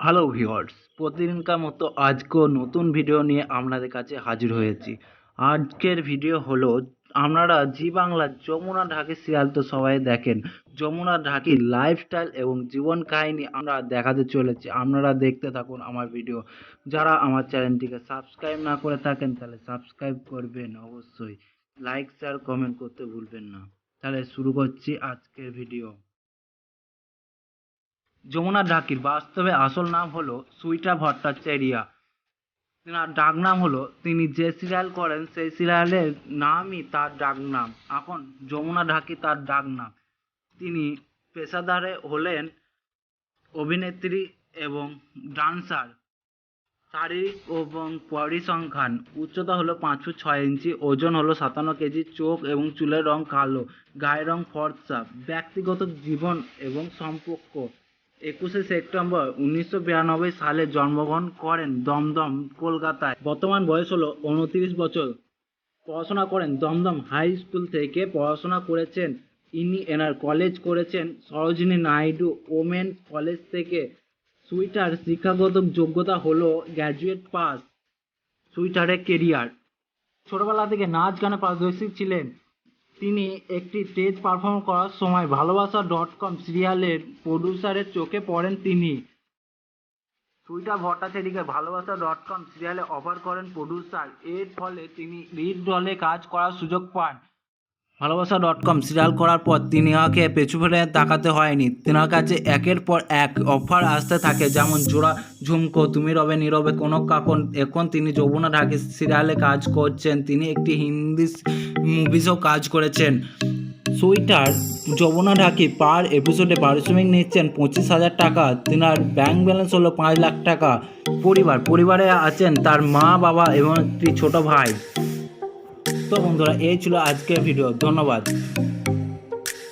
Hello viewers প্রতিদিনকার মতো আজকেও নতুন ভিডিও নিয়ে আপনাদের কাছে হাজির হয়েছি। আজকের ভিডিও হলো, আপনারা জি বাংলার যমুনা ঢাকি সিরিয়াল তো সবাই দেখেন। যমুনা ঢাকির লাইফস্টাইল এবং জীবন কাহিনী আমরা দেখাতে চলেছি। আপনারা দেখতে থাকুন আমার ভিডিও যারা আমার চ্যানেলটিকে সাবস্ক্রাইব না করে থাকেন, তাহলে সাবস্ক্রাইব করবেন অবশ্যই। লাইক শেয়ার কমেন্ট করতে ভুলবেন না। তাহলে শুরু করছি আজকের ভিডিও যমুনা ঢাকির বাস্তবে আসল নাম হলো সুইটা ভট্টাচার্যা। তেনার ডাক নাম হলো, তিনি যে সিরিয়াল করেন সেই সিরিয়ালের নামই তার ডাক নাম। এখন যমুনা ঢাকি তার ডাক নাম। তিনি পেশাদারে হলেন অভিনেত্রী এবং ডান্সার। শারীরিক এবং পরিসংখ্যান, উচ্চতা হলো পাঁচ ফুট ছয় ইঞ্চি, ওজন হলো সাতান্ন কেজি, চোখ এবং চুলের রং কালো, গায়ের রং ফর্সা, ব্যক্তিগত জীবন এবং সম্পর্ক। একুশে সেপ্টেম্বর উনিশশো বিরানব্বই সালে জন্মগ্রহণ করেন দমদম, কলকাতায়। বর্তমান বয়স হলো উনত্রিশ বছর। পড়াশোনা করেন দমদম হাই স্কুল থেকে। পড়াশোনা করেছেন ইনি এনার কলেজ করেছেন সরোজিনী নাইডু ওমেন কলেজ থেকে। সুইটার শিক্ষাগত যোগ্যতা হলো গ্র্যাজুয়েট পাস, সুইটারের কেরিয়ার। ছোটবেলা থেকে নাচ গানে পারদর্শী ছিলেন। তিনি একটি স্টেজ পারফর্ম করার সময় ভালোবাসা ডট কম সিরিয়ালের প্রডিউসারের চোখে পড়েন তিনি। সুইটা ভট্টাচারীকে ভালোবাসা ডট কম সিরিয়ালে অফার করেন প্রডিউসার এর ফলে তিনি লিড রোলে কাজ করার সুযোগ পান। ভালোবাসা ডট কম সিরিয়াল করার পর তিনি তিনাকে পেছু ফেলে তাকাতে হয়নি। তেনার কাছে একের পর এক অফার আসতে থাকে, যেমন জোড়া ঝুমকো, তুমি রবে নীরবে কোনো কাকন, এখন তিনি যমুনা ঢাকি সিরিয়ালে কাজ করছেন। তিনি একটি হিন্দি মুভিসও কাজ করেছেন। সুইটার যমুনা ঢাকি পার এপিসোডে পারিশ্রমিক নিচ্ছেন পঁচিশ হাজার টাকা। তিনার ব্যাংক ব্যালেন্স হলো পাঁচ লাখ টাকা। পরিবার, পরিবারে আছেন তার মা, বাবা এবং একটি ছোট ভাই। তো বন্ধুরা, এই ছিল আজকের ভিডিও ধন্যবাদ।